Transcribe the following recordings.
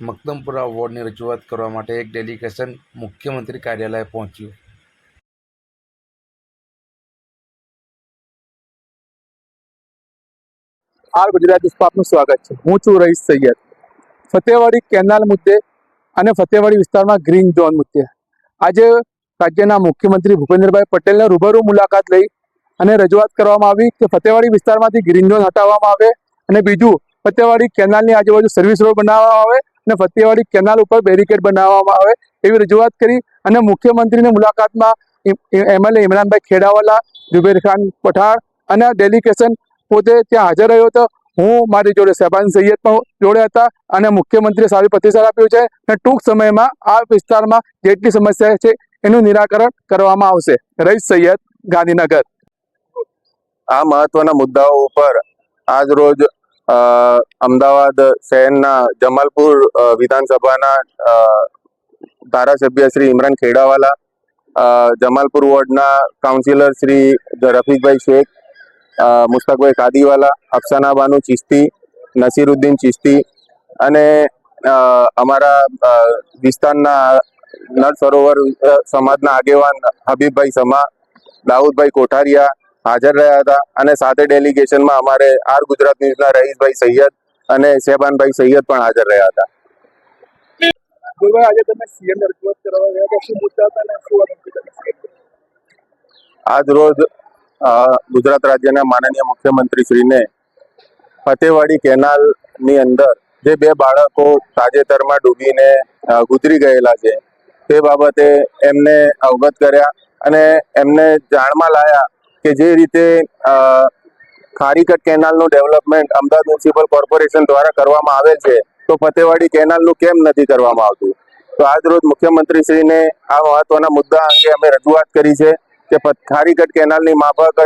મક્તમપુરા વોર્ડની રજૂઆત કરવા માટે એક ડેલિગેશન મુખ્યમંત્રી કાર્યાલય પહોંચ્યું. આર ગુજરાત આપનું સ્વાગત છે. હું છું રહીશ સૈયદ. ફતેવાડી કેનાલ મુદ્દે અને ફતેવાડી વિસ્તારમાં ગ્રીન ઝોન મુદ્દે. આજે રાજ્યના મુખ્યમંત્રી ભૂપેન્દ્રભાઈ પટેલને રૂબરૂ મુલાકાત લઈ અને રજૂઆત કરવામાં આવી કે ફતેવાડી વિસ્તારમાંથી ગ્રીન ઝોન હટાવવામાં આવે અને બીજું ફતેવાડી કેનાલની આજુબાજુ સર્વિસ રોડ બનાવવામાં આવે અને ફતેવાડી કેનાલ ઉપર બેરિકેડ બનાવવામાં આવે એવી રજૂઆત કરી અને મુખ્યમંત્રીની મુલાકાતમાં એમએલએ ઇમરાનભાઈ ખેડાવાલા જુબેર ખાન પઠાણ અને ડેલિગેશન પોતે ત્યાં હાજર રહ્યો હતો. હું મારી જોડે શહેબાન સૈયદ પણ જોડે હતા અને મુખ્યમંત્રીએ સારી પ્રતિસાદ આપ્યો છે અને ટૂંક સમયમાં આ વિસ્તારમાં જેટલી સમસ્યા છે એનું નિરાકરણ કરવામાં આવશે. રઈસ સૈયદ ગાંધીનગર. આ મહત્વના મુદ્દાઓ ઉપર આજ રોજ અમદાવાદ શહેરના જમાલપુર વિધાનસભાના ધારાસભ્ય શ્રી ઇમરાન ખેડાવાલા જમાલપુર વોર્ડના કાઉન્સિલર શ્રી રફીકભાઈ શેખ મુસ્તકભાઈ કાદીવાલા, અફસાના બાનુ ચિસ્તી નસીરુદ્દીન ચિસ્તી અને અમારા વિસ્તારના નર સરોવર સમાજના આગેવાન હબીબભાઈ સમા, દાઉદભાઈ કોઠારિયા હાજર રહ્યા હતા અને સાથે ડેલિગેશનમાં અમારે આર ગુજરાત ન્યૂઝના રહીશભાઈ સૈયદ અને શેબાનભાઈ સૈયદ પણ હાજર રહ્યા હતા. આજે રોજ ગુજરાત રાજ્યના માનનીય મુખ્યમંત્રી શ્રીને ફતેવાડી કેનાલની અંદર જે બે બાળકો તાજેતરમાં ડૂબીને ગુજરી ગયેલા છે તે બાબતે એમને અવગત કર્યા અને એમને જાણમાં લાયા કે જે રીતે ખારીકટ કેનાલનું ડેવલપમેન્ટ અમદાવાદ મ્યુનિસિપલ કોર્પોરેશન દ્વારા કરવામાં આવે છે, તો ફતેવાડી કેનાલનું કેમ નથી કરવામાં આવતું? તો આજ રોજ મુખ્યમંત્રીશ્રીને આ મહત્વના મુદ્દા અંગે અમે રજૂઆત કરી છે કે ખારીકટ કેનાલની માફક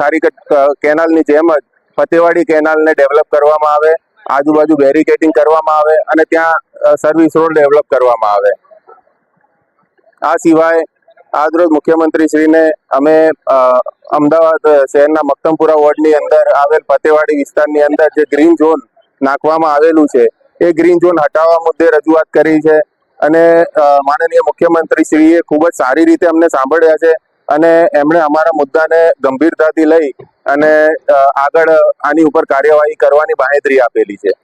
ખારીકટ કેનાલની જેમ જ ફતેવાડી કેનાલને ડેવલપ કરવામાં આવે, આજુબાજુ બેરિકેટિંગ કરવામાં આવે અને ત્યાં સર્વિસ રોડ ડેવલપ કરવામાં આવે. આ સિવાય આજરોજ મુખ્યમંત્રીશ્રીને અમે અમદાવાદ શહેરના મક્તમપુરા વોર્ડની અંદર આવેલ ફતેવાડી વિસ્તારની અંદર જે ગ્રીન ઝોન નાખવામાં આવેલું છે, એ ગ્રીન ઝોન હટાવવા મુદ્દે રજૂઆત કરી છે અને માનનીય મુખ્યમંત્રીશ્રીએ ખૂબ જ સારી રીતે અમને સાંભળ્યા છે અને એમણે અમારા મુદ્દાને ગંભીરતાથી લઈ અને આગળ આની ઉપર કાર્યવાહી કરવાની બાહેધરી આપેલી છે.